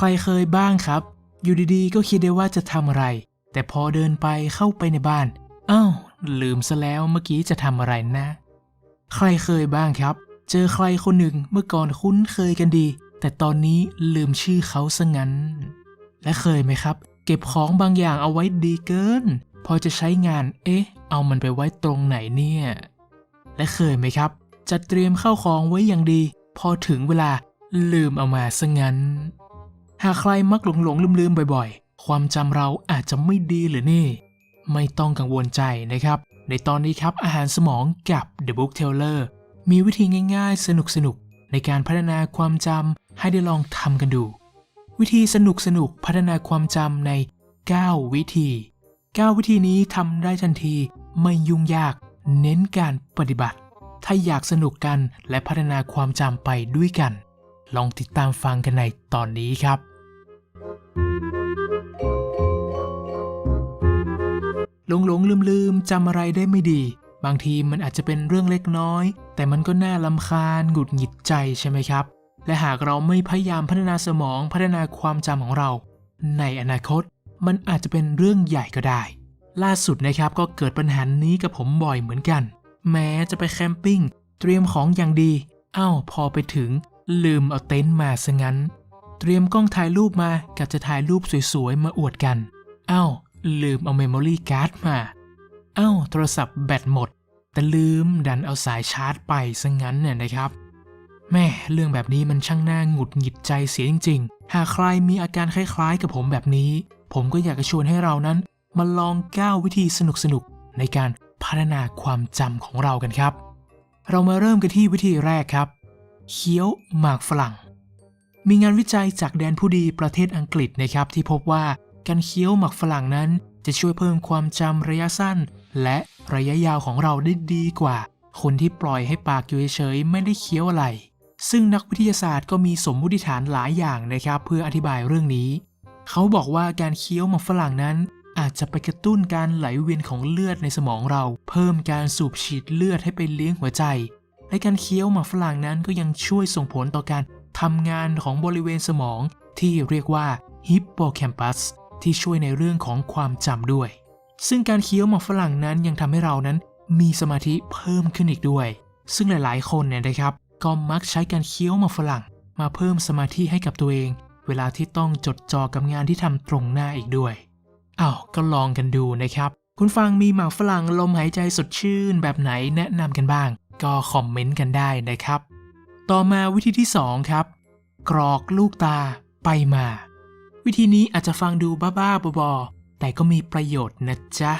ใครเคยบ้างครับ อยู่ดีๆ ก็คิดได้ว่าจะทำอะไร แต่พอเดินไปเข้าไปในบ้านอ้าวลืมซะแล้วเมื่อกี้จะทำอะไรนะ ใครเคยบ้างครับ เจอใครคนหนึ่งเมื่อก่อนคุ้นเคยกันดี แต่ตอนนี้ลืมชื่อเขาซะงั้น และเคยไหมครับ เก็บของบางอย่างเอาไว้ดีเกิน พอจะใช้งาน เอ๊ะ เอามันไปไว้ตรงไหนเนี่ย และเคยไหมครับ จัดเตรียมเข้าของไว้อย่างดี พอถึงเวลาลืมเอามาซะงั้น หากใครมักหลงหลงลืมลืมๆบ่อยๆ ความจำเราอาจจะไม่ดีหรือนี่ ไม่ต้องกังวลใจนะครับ ในตอนนี้ครับอาหารสมองกับ The Book Teller มีวิธีง่ายๆ สนุกๆในการพัฒนาความจำให้ได้ลองทำกันดู วิธีสนุกๆพัฒนาความจำใน 9 วิธี 9 วิธีนี้ทำได้ทันทีไม่ยุ่งยาก เน้นการปฏิบัติ ถ้าอยากสนุกกันและพัฒนาความจำไปด้วยกัน ลองติดตามฟังกันในตอนนี้ครับ หลงหลงลืมลืมจำอะไรได้ไม่ดี บางทีมันอาจจะเป็นเรื่องเล็กน้อย แต่มันก็น่าลำคาญหงุดหงิดใจใช่ไหมครับ และหากเราไม่พยายามพัฒนาสมองพัฒนาความจำของเรา ในอนาคตมันอาจจะเป็นเรื่องใหญ่ก็ได้ ล่าสุดนะครับก็เกิดปัญหานี้กับผมบ่อยเหมือนกัน แม้จะไปแคมปิ้งเตรียมของอย่างดี เอ้าพอไปถึง ลืมเอาเต็นท์มาซะงั้น เตรียมกล้องถ่ายรูปมากับจะถ่ายรูปสวยๆ มาอวดกัน เอ้า ลืมเอาเมมโมรี่การ์ดมา เอ้า โทรศัพท์แบตหมด แต่ลืมดันเอาสายชาร์จไปซะงั้นเนี่ยนะครับแม่เรื่องแบบนี้มันช่างน่าหงุดหงิดใจเสียจริง ๆ หากใครมีอาการคล้ายๆ กับผมแบบนี้ ผมก็อยากจะชวนให้เรานั้น มาลอง9วิธีสนุกๆ ในการพัฒนาความจำของเรากันครับ เรามาเริ่มกันที่วิธีแรกครับ เคี้ยวหมากฝรั่ง มีงานวิจัยจากแดนผู้ดีประเทศอังกฤษนะครับที่พบว่าการเคี้ยวหมากฝรั่งนั้นจะช่วยเพิ่มความจำระยะสั้น และระยะยาวของเราได้ดีกว่า คนที่ปล่อยให้ปากอยู่เฉยๆไม่ได้เคี้ยวอะไร ซึ่งนักวิทยาศาสตร์ก็มีสมมุติฐานหลายอย่างนะครับ เพื่ออธิบายเรื่องนี้ เขาบอกว่าการเคี้ยวหมากฝรั่งนั้น อาจจะไปกระตุ้นการไหลเวียนของเลือดในสมองเรา เพิ่มการสูบฉีดเลือดให้ไปเลี้ยงหัวใจ และการเคี้ยวหมากฝรั่งนั้นก็ยังช่วยส่งผลต่อการ ทำงานของบริเวณสมองที่เรียกว่าฮิปโปแคมปัสที่ช่วยในเรื่องของความจำด้วย ซึ่งการเคี้ยวหมากฝรั่งนั้นยังทำให้เรานั้นมีสมาธิเพิ่มขึ้นอีกด้วย ซึ่งหลายๆ คนเนี่ยนะครับ ก็มักใช้การเคี้ยวหมากฝรั่ง มาเพิ่มสมาธิให้กับตัวเอง เวลาที่ต้องจดจ่อกับงานที่ทำตรงหน้าอีกด้วยอ้าวก็ลองกันดูนะครับ คุณฟังมีหมากฝรั่งลมหายใจสดชื่นแบบไหนแนะนำกันบ้าง ก็คอมเมนต์กันได้นะครับ ต่อมาวิธีที่ 2 ครับ กรอกลูกตาไปมา วิธีนี้อาจจะฟังดูบ้าๆบอๆแต่ก็มีประโยชน์นะจ๊ะ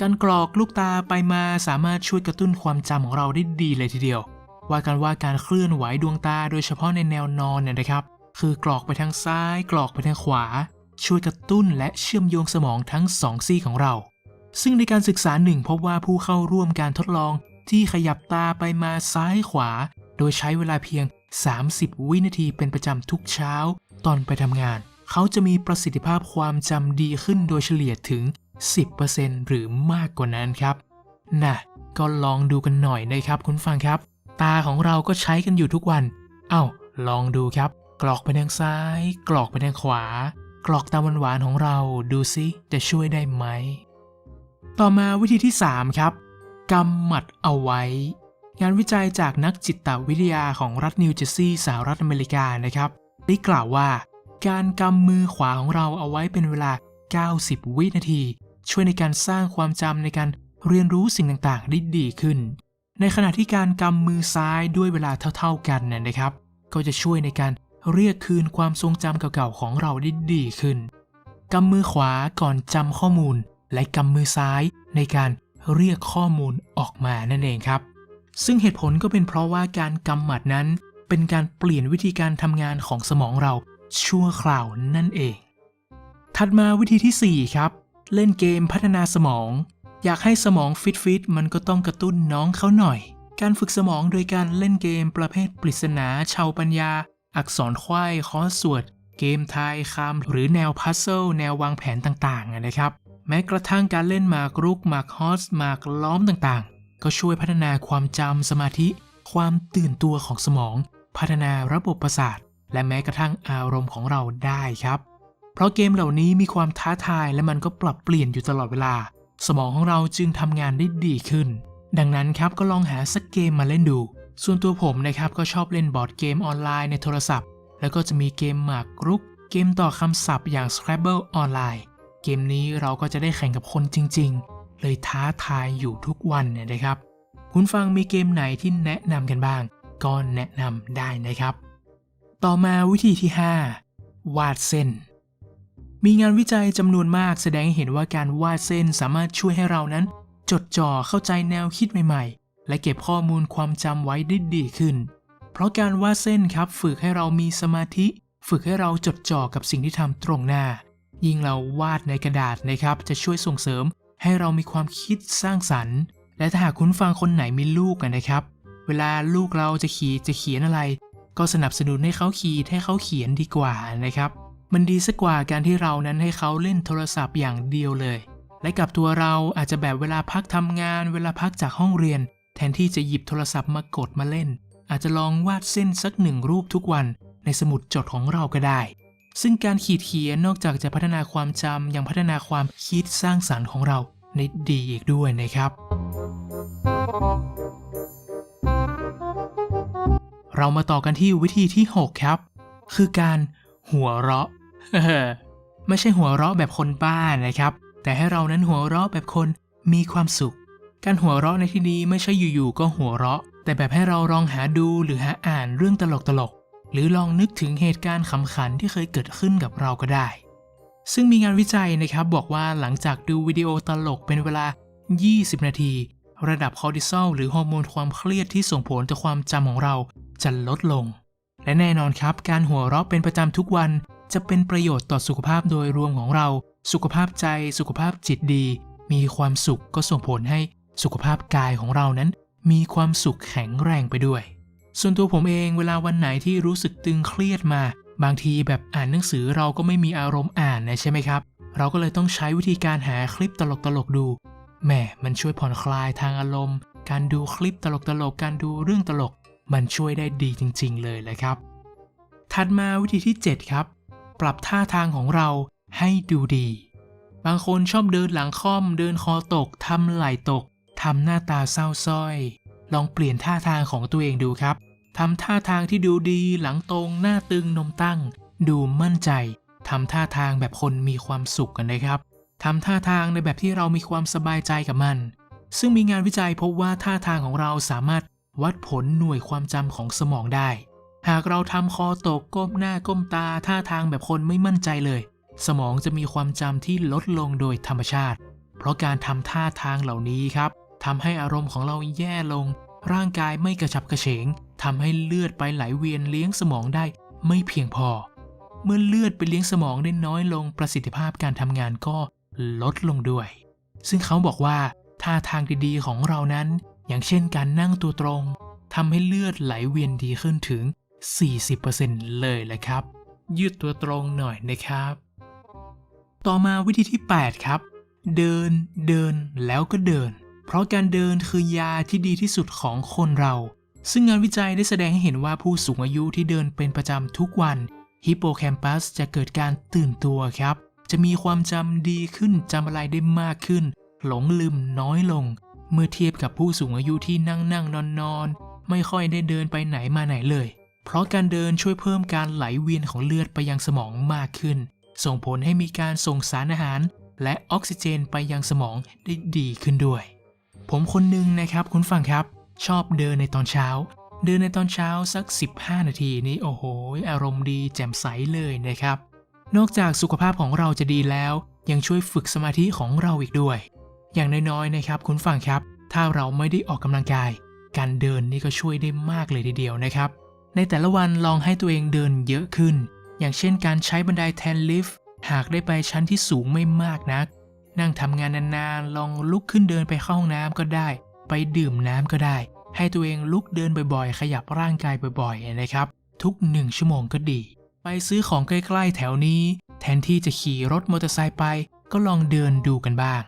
การกรอกลูกตาไปมาสามารถช่วยกระตุ้นความจำของเราได้ดีเลยทีเดียว ว่ากันว่าการเคลื่อนไหวดวงตาโดยเฉพาะในแนวนอนเนี่ยนะครับ คือกรอกไปทางซ้าย กรอกไปทางขวา ช่วยกระตุ้นและเชื่อมโยงสมองทั้งสองซี่ของเรา ซึ่งในการศึกษาหนึ่งพบว่าผู้เข้าร่วมการทดลองที่ขยับตาไปมาซ้ายขวา โดยใช้เวลาเพียง 30 วินาทีเป็นประจำทุกเช้า ตอนไปทำงาน เขาจะมีประสิทธิภาพความจำดีขึ้นโดยเฉลี่ยถึง 10%หรือมากกว่านั้นครับน่ะก็ลองดูกันหน่อยนะครับคุณฟังครับ ตาของเราก็ใช้กันอยู่ทุกวัน เอ้า ลองดูครับ กรอกไปทางซ้าย กรอกไปทางขวา กรอกตาหวานๆของเราดูซิจะช่วยได้ไหม ต่อมาวิธีที่ 3 ครับกำหมัดเอาไว้ งานวิจัยจากนักจิตวิทยาของรัฐนิวเจอร์ซีย์สหรัฐอเมริกานะครับ ได้กล่าวว่า การกำมือขวาของเราเอาไว้เป็นเวลา 90 วินาที ช่วยในการสร้างความจำในการเรียนรู้สิ่งต่างๆ ได้ดีขึ้น ในขณะที่การกำมือซ้ายด้วยเวลาเท่า ๆกันเนี่ยนะครับ ก็จะช่วยในการเรียกคืนความทรงจำเก่าๆของเราได้ดีขึ้นกำมือขวาก่อนจำข้อมูล และกำมือซ้ายในการเรียกข้อมูลออกมานั่นเองครับ ซึ่งเหตุผลก็เป็นเพราะว่าการกำหมัดนั้น เป็นการเปลี่ยนวิธีการทำงานของสมองเราชั่วคราวนั่นเอง ถัดมาวิธีทีสี่ 4 ครับ เล่นเกมพัฒนาสมอง อยากให้สมองฟิตฟิตมันก็ต้องกระตุ้นน้องเขาหน่อย การฝึกสมองโดยการเล่นเกมประเภทปริศนาชาวปัญญา อักษรควายคอสวด เกมทายคำหรือแนวพัซเซิลแนววางแผนต่างๆนะครับ แม้กระทั่งการเล่นหมากรุกหมากฮอสหมากล้อมต่างๆ ก็ช่วยพัฒนาความจำสมาธิ ความตื่นตัวของสมอง พัฒนาระบบประสาท และแม้กระทั่งอารมณ์ของเราได้ครับ เพราะเกมเหล่านี้มีความท้าทายและมันก็ปรับเปลี่ยนอยู่ตลอดเวลา สมองของเราจึงทำงานได้ดีขึ้น ดังนั้นครับก็ลองหาสักเกมมาเล่นดู ส่วนตัวผมนะครับก็ชอบเล่นบอร์ดเกมออนไลน์ในโทรศัพท์ แล้วก็จะมีเกมหมากรุก เกมต่อคำศัพท์อย่าง Scrabble ออนไลน์ เกมนี้เราก็จะได้แข่งกับคนจริง ๆ เลยท้าทายอยู่ทุกวันเนี่ยนะครับ คุณฟังมีเกมไหนที่แนะนำกันบ้าง ก็แนะนำได้นะครับ ต่อมาวิธีที่ 5 วาดเส้น มีงานวิจัยจำนวนมากแสดงให้เห็นว่าการวาดเส้นสามารถช่วยให้เรานั้น จดจ่อเข้าใจแนวคิดใหม่ๆ และเก็บข้อมูลความจำไว้ได้ดีขึ้น เพราะการวาดเส้นครับฝึกให้เรามีสมาธิ ฝึกให้เราจดจ่อกับสิ่งที่ทำตรงหน้ายิ่งเราวาดในกระดาษนะครับ จะช่วยส่งเสริม ให้เรามีความคิดสร้างสรรค์ และถ้าหากคุณฟังคนไหนมีลูกนะครับ เวลาลูกเราจะขีดจะเขียนอะไร ก็สนับสนุนให้เขาขีดให้เขาเขียนดีกว่านะครับ มันดีสักกว่าการที่เรานั้นให้เขาเล่นโทรศัพท์อย่างเดียวเลย และกับตัวเราอาจจะแบบเวลาพักทำงาน เวลาพักจากห้องเรียน แทนที่จะหยิบโทรศัพท์มากดมาเล่น อาจจะลองวาดเส้นสักหนึ่งรูปทุกวันในสมุดจดของเราก็ได้ ซึ่งการขีดเขียนนอกจากจะพัฒนาความจำยังพัฒนาความคิดสร้างสรรค์ของเราในดีอีกด้วยนะครับ เรามาต่อกันที่วิธีที่ 6 ครับ คือการหัวเราะไม่ใช่หัวเราะแบบคนบ้านะครับ แต่ให้เรานั้นหัวเราะแบบคนมีความสุข การหัวเราะในที่นี้ไม่ใช่อยู่ๆก็หัวเราะ แต่แบบให้เราลองหาดูหรือหาอ่านเรื่องตลกๆ หรือลองนึกถึงเหตุการณ์ขำขันที่เคยเกิดขึ้นกับเราก็ได้ ซึ่งมีงานวิจัยนะครับบอกว่าหลังจากดูวิดีโอตลกเป็นเวลา 20 นาที ระดับคอร์ติซอลหรือฮอร์โมนความเครียดที่ส่งผลต่อความจำของเราจะลดลง และแน่นอนครับ การหัวเราะเป็นประจำทุกวันจะเป็นประโยชน์ต่อสุขภาพโดยรวมของเรา สุขภาพใจ สุขภาพจิตดี มีความสุขก็ส่งผลให้สุขภาพกายของเรานั้น มีความสุขแข็งแรงไปด้วย ส่วนตัวผมเองเวลาวันไหนที่รู้สึกตึงเครียดมา บางทีแบบอ่านหนังสือเราก็ไม่มีอารมณ์อ่านนะใช่ไหมครับ เราก็เลยต้องใช้วิธีการหาคลิปตลกๆดูแหมมันช่วยผ่อนคลายทางอารมณ์ การดูคลิปตลกๆการดูเรื่องตลก มันช่วยได้ดีจริง ๆ เลยแหละครับ ถัดมาวิธีที่ 7 ครับ ปรับท่าทางของเราให้ดูดี บางคนชอบเดินหลังค่อม เดินคอตกทำไหล่ตกทำหน้าตาเศร้าส้อย ลองเปลี่ยนท่าทางของตัวเองดูครับทำท่าทางที่ดูดีหลังตรงหน้าตึงนมตั้ง ดูมั่นใจทำท่าทางแบบคนมีความสุขกันนะครับทำท่าทางในแบบที่เรามีความสบายใจกับมัน ซึ่งมีงานวิจัยพบว่าท่าทางของเราสามารถวัดผลหน่วยความจำของสมองได้ หากเราทำคอตกก้มหน้าก้มตาท่าทางแบบคนไม่มั่นใจเลย สมองจะมีความจำที่ลดลงโดยธรรมชาติ เพราะการทำท่าทางเหล่านี้ครับ ทำให้อารมณ์ของเราแย่ลง ร่างกายไม่กระฉับกระเฉงทำให้เลือดไปไหลเวียนเลี้ยงสมองได้ไม่เพียงพอ เมื่อเลือดไปเลี้ยงสมองได้น้อยลงประสิทธิภาพการทำงานก็ลดลงด้วย ซึ่งเขาบอกว่าท่าทางดีๆของเรานั้น อย่างเช่นการนั่งตัวตรงทำให้เลือดไหลเวียนดีขึ้นถึง 40%เลยแหละครับ ยืดตัวตรงหน่อยนะครับ ต่อมาวิธีที่ 8 ครับ เดิน เดินแล้วก็เดิน เพราะการเดินคือยาที่ดีที่สุดของคนเรา ซึ่งงานวิจัยได้แสดงให้เห็นว่าผู้สูงอายุที่เดินเป็นประจำทุกวันฮิปโปแคมปัสจะเกิดการตื่นตัวครับ จะมีความจำดีขึ้นจำอะไรได้มากขึ้น หลงลืมน้อยลง เมื่อเทียบกับผู้สูงอายุที่นั่งนั่งนอนนอนไม่ค่อยได้เดินไปไหนมาไหนเลย เพราะการเดินช่วยเพิ่มการไหลเวียนของเลือดไปยังสมองมากขึ้น ส่งผลให้มีการส่งสารอาหาร และออกซิเจนไปยังสมองได้ดีขึ้นด้วย ผมคนหนึ่งนะครับคุณฟังครับ ชอบเดินในตอนเช้า เดินในตอนเช้าสัก 15 นาทีนี้โอ้โห อารมณ์ดีแจ่มใสเลยนะครับ นอกจากสุขภาพของเราจะดีแล้ว ยังช่วยฝึกสมาธิของเราอีกด้วย อย่างน้อยๆนะครับคุณฟังครับ ถ้าเราไม่ได้ออกกำลังกาย การเดินนี่ก็ช่วยได้มากเลยทีเดียวนะครับ ในแต่ละวันลองให้ตัวเองเดินเยอะขึ้น อย่างเช่นการใช้บันไดแทนลิฟต์หากได้ไปชั้นที่สูงไม่มากนัก นั่งทำงานนานๆ ลองลุกขึ้นเดินไปเข้าห้องน้ำก็ได้ ไปดื่มน้ำก็ได้ ให้ตัวเองลุกเดินบ่อยๆ ขยับร่างกายบ่อยๆ นะครับ ทุกหนึ่งชั่วโมงก็ดี ไปซื้อของใกล้ๆ แถวนี้ แทนที่จะขี่รถมอเตอร์ไซค์ไป ก็ลองเดินดูกันบ้าง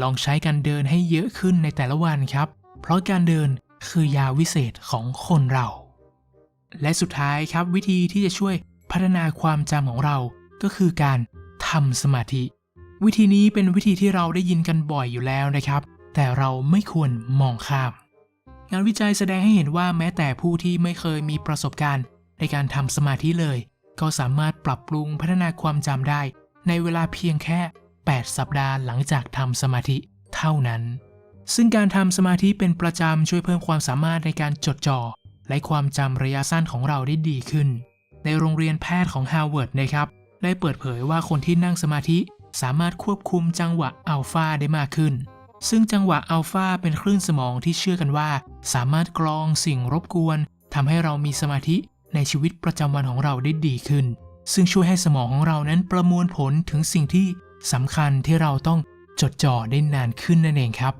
ลองใช้การเดินให้เยอะขึ้นในแต่ละวันครับ เพราะการเดินคือยาวิเศษของคนเรา และสุดท้ายครับวิธีที่จะช่วยพัฒนาความจำของเราก็คือการทำสมาธิ วิธีนี้เป็นวิธีที่เราได้ยินกันบ่อยอยู่แล้วนะครับ แต่เราไม่ควรมองข้าม งานวิจัยแสดงให้เห็นว่าแม้แต่ผู้ที่ไม่เคยมีประสบการณ์ในการทำสมาธิเลย ก็สามารถปรับปรุงพัฒนาความจำได้ ในเวลาเพียงแค่ 8 สัปดาห์หลังจากทำสมาธิเท่านั้น ซึ่งการทำสมาธิเป็นประจำช่วยเพิ่มความสามารถในการจดจ่อและความจำระยะสั้นของเราได้ดีขึ้น ในโรงเรียนแพทย์ของฮาร์วาร์ดนะครับ ได้เปิดเผยว่าคนที่นั่งสมาธิ สามารถควบคุมจังหวะอัลฟาได้มากขึ้น ซึ่งจังหวะอัลฟาเป็นคลื่นสมองที่เชื่อกันว่า สามารถกรองสิ่งรบกวนทำให้เรามีสมาธิในชีวิตประจำวันของเราได้ดีขึ้น ซึ่งช่วยให้สมองของเรานั้นประมวลผลถึงสิ่งที่สำคัญที่เราต้องจดจ่อได้นานขึ้นนั่นเองครับ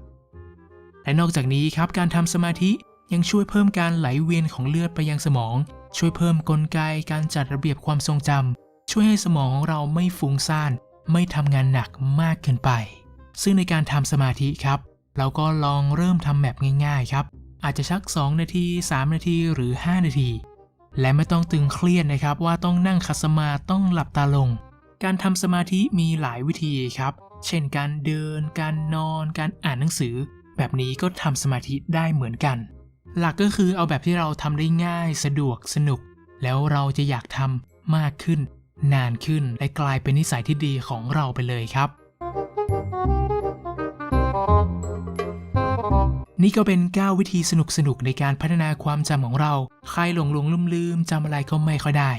และนอกจากนี้ครับการทำสมาธิยังช่วยเพิ่มการไหลเวียนของเลือดไปยังสมอง ช่วยเพิ่มกลไกการจัดระเบียบความทรงจำช่วยให้สมองของเราไม่ฟุ้งซ่าน ไม่ทำงานหนักมากเกินไป ซึ่งในการทำสมาธิครับ เราก็ลองเริ่มทำแบบง่ายๆครับ อาจจะชัก 2 นาที 3 นาทีหรือ 5 นาที และไม่ต้องตึงเครียดนะครับว่าต้องนั่งคัสมาต้องหลับตาลง การทำสมาธิมีหลายวิธีครับ เช่นการเดิน การนอน การอ่านหนังสือ แบบนี้ก็ทำสมาธิได้เหมือนกัน หลักก็คือเอาแบบที่เราทำได้ง่ายสะดวกสนุก แล้วเราจะอยากทำมากขึ้น นานขึ้นและกลายเป็นนิสัยที่ดีของเราไปเลยครับ นี่ก็เป็น 9 วิธีสนุกๆในการพัฒนาความจำของเรา ใครหลงหลงลืมลืมๆจำอะไรก็ไม่ค่อยได้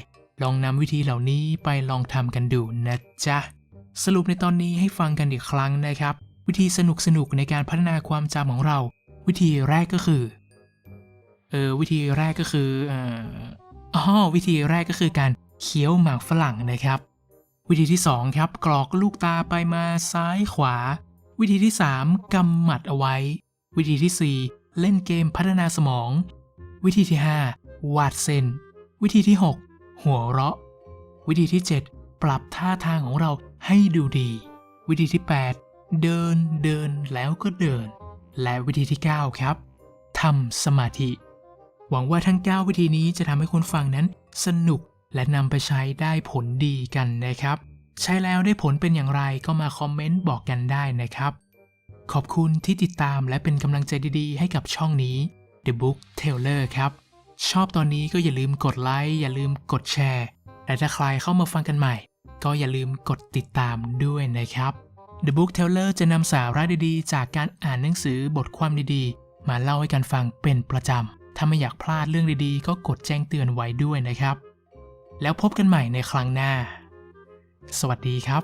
ลองนำวิธีเหล่านี้ไปลองทำกันดูนะจ๊ะ สรุปในตอนนี้ให้ฟังกันอีกครั้งนะครับ วิธีสนุกๆในการพัฒนาความจำของเรา วิธีแรกก็คือ เออวิธีแรกก็คือ เอออ๋อวิธีแรกก็คือการ เคี้ยวหมากฝรั่งนะครับ วิธีที่สองครับ กรอกลูกตาไปมาซ้ายขวา วิธีที่สามกำหมัดเอาไว้ วิธีที่สี่เล่นเกมพัฒนาสมอง วิธีที่ห้าวาดเส้น วิธีที่หกหัวเราะ วิธีที่เจ็ดปรับท่าทางของเราให้ดูดี วิธีที่แปดเดินเดินแล้วก็เดิน และวิธีที่เก้าครับทำสมาธิ หวังว่าทั้ง 9 วิธีนี้จะทำให้คุณฟังนั้นสนุก และนำไปใช้ได้ผลดีกันนะครับ ใช้แล้วได้ผลเป็นอย่างไรก็มาคอมเมนต์บอกกันได้นะครับ ขอบคุณที่ติดตามและเป็นกำลังใจดีๆ ให้กับช่องนี้ The Book Teller ครับ ชอบตอนนี้ก็อย่าลืมกดไลค์อย่าลืมกดแชร์และถ้าใครเข้ามาฟังกันใหม่ ก็อย่าลืมกดติดตามด้วยนะครับ The Book Teller จะนำสาระดีๆ จากการอ่านหนังสือบทความดีๆ มาเล่าให้กันฟังเป็นประจำถ้าไม่อยากพลาดเรื่องดีๆ ก็กดแจ้งเตือนไว้ด้วยนะครับ แล้วพบกันใหม่ในครั้งหน้า สวัสดีครับ